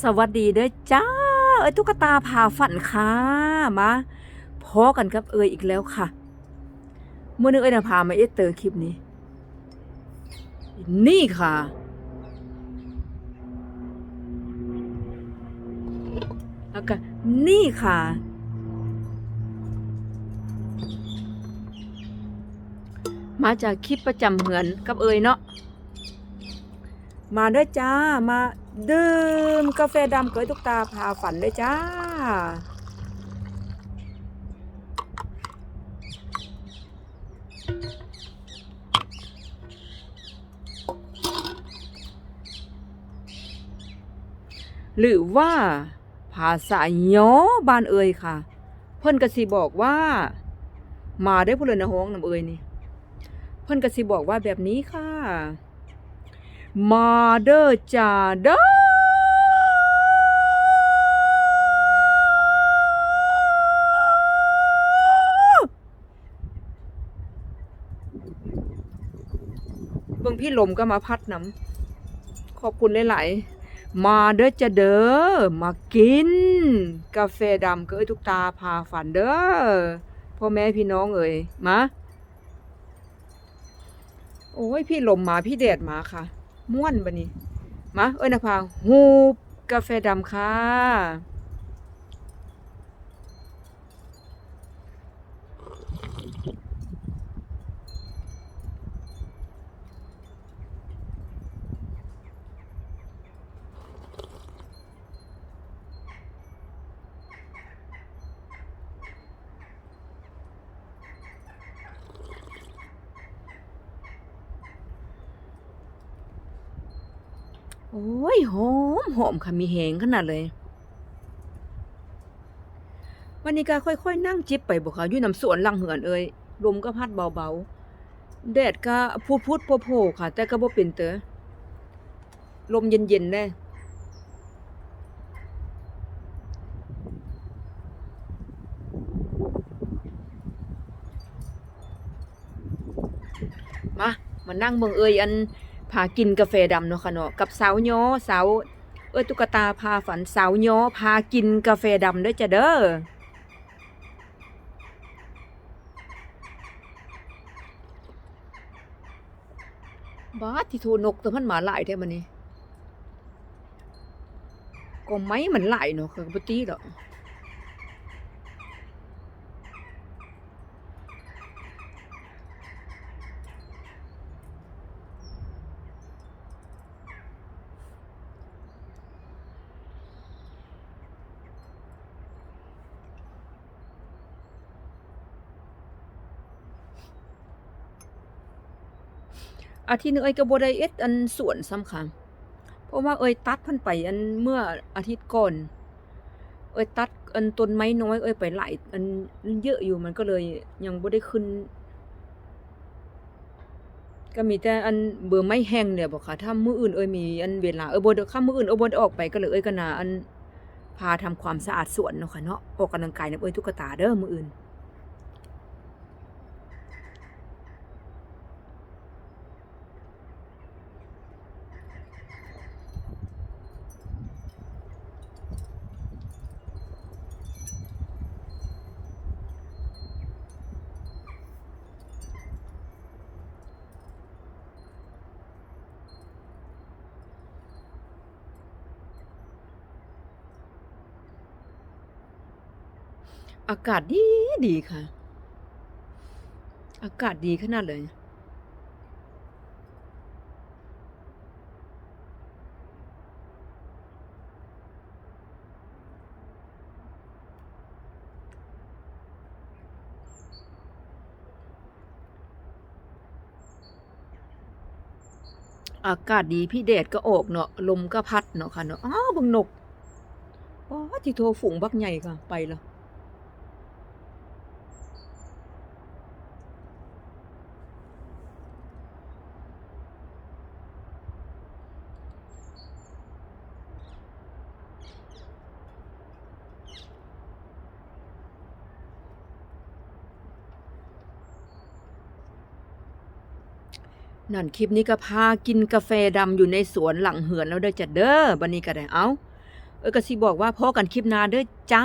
สวัสดีเด้อจ้า เอ้ยตุ๊กตาพาฝันค่ะ มาพอกันกับเอ้ยอีกแล้วค่ะ เมื่อนึงเอ้ยนะพามาเอสเตอร์คลิปนี้ นี่ค่ะ แล้วก็นี่ค่ะ มาจากคลิปประจำเหมือนกับเอ้ยเนาะมาด้วยจ้ามา ดื่มกาแฟดำเกยตุกตาพาฝันด้วยจ้า หรือว่าภาษาย้อบานเอ่ยค่ะ เพิ่นกสิบอกว่า มาได้ผู้เลยนะฮ้องน้ำเอ่ยนี่ เพิ่นกสิบอกว่าแบบนี้ค่ะ มาเด้อจ้าเด้อเบิ่งพี่ลมก็มาพัดน้ำขอบคุณหลายๆ มาเด้อจ้าเด้อมากิน กาแฟดำเกยทุกตาพาฝันเด้อพ่อแม่พี่น้องเอ่ยมาโอ้ยพี่ลมมาพี่แดดมาค่ะ ม่วนบะนี้มาเอ้ยนะพาฮูบกาแฟดำค่ะ โอ้ยหอมหอมค่ะมีแหงขนาดเลย วันนี้ก็ค่อยๆ นั่งจิบไปบ่ค่ะอยู่น้ำสวนลังเหือนเอ้ยลมก็พัดเบาๆแดดก็พูดๆโผล่ๆค่ะ แต่ก็บ่เป็นเตอลมเย็นๆแน่มามานั่งเบิ่งเอ้ยอัน พากินกาแฟดำเนาะค่ะเนาะกับสาวย้อสาวเอ้ยตุ๊กตาพาฝันสาวย้อพากินกาแฟดำด้วยจ้ะเด้อบ้าที่โทนกตัวมันหมาหลายแท้มันนี่ก็ไม้มันหลายเนาะคือปตีดอก อาทิตย์หนึงเอ้ยก็บ่ได้เอ็ดอันสวนซ้ำค่ะ เพราะว่าเอ้ยตัดพันไปอันเมื่ออาทิตย์ก่อน เอ้ยตัดอันต้นไม้น้อยเอ้ยไปหลายอันเยอะอยู่มันก็เลยยังบ่ได้ขึ้น ก็มีแต่อันเบอร์ไม้แห้งเนี่ยบ่ค่ะ ถ้ามื้ออื่นเอ้ยมีอันเวลาเอ้ยบ่ได้ค่ามื้ออื่นเอ้ยบ่ได้ออกไปก็เลยเอ้ยก็น่าอันพาทำความสะอาดสวนเนาะค่ะเนาะออกกำลังกายนำเอ้ยตุ๊กตาเด้อมื้ออื่น อากาศดีดีค่ะ อากาศดีขนาดเลย อากาศดีพี่แดดก็ออกเนาะลมก็พัดเนาะค่ะเนาะอ้าวบังนกป้าที่โทรฝูงบักใหญ่ค่ะ ไปแล้ว นั่นคลิปนี้ก็พากินกาแฟดำอยู่ในสวนหลังเหือนแล้วเด้อจ้ะเด้อบันนี้ก็ได้เอาเออก็สิบอกว่าพอกันคลิปหน้าเด้อจ้า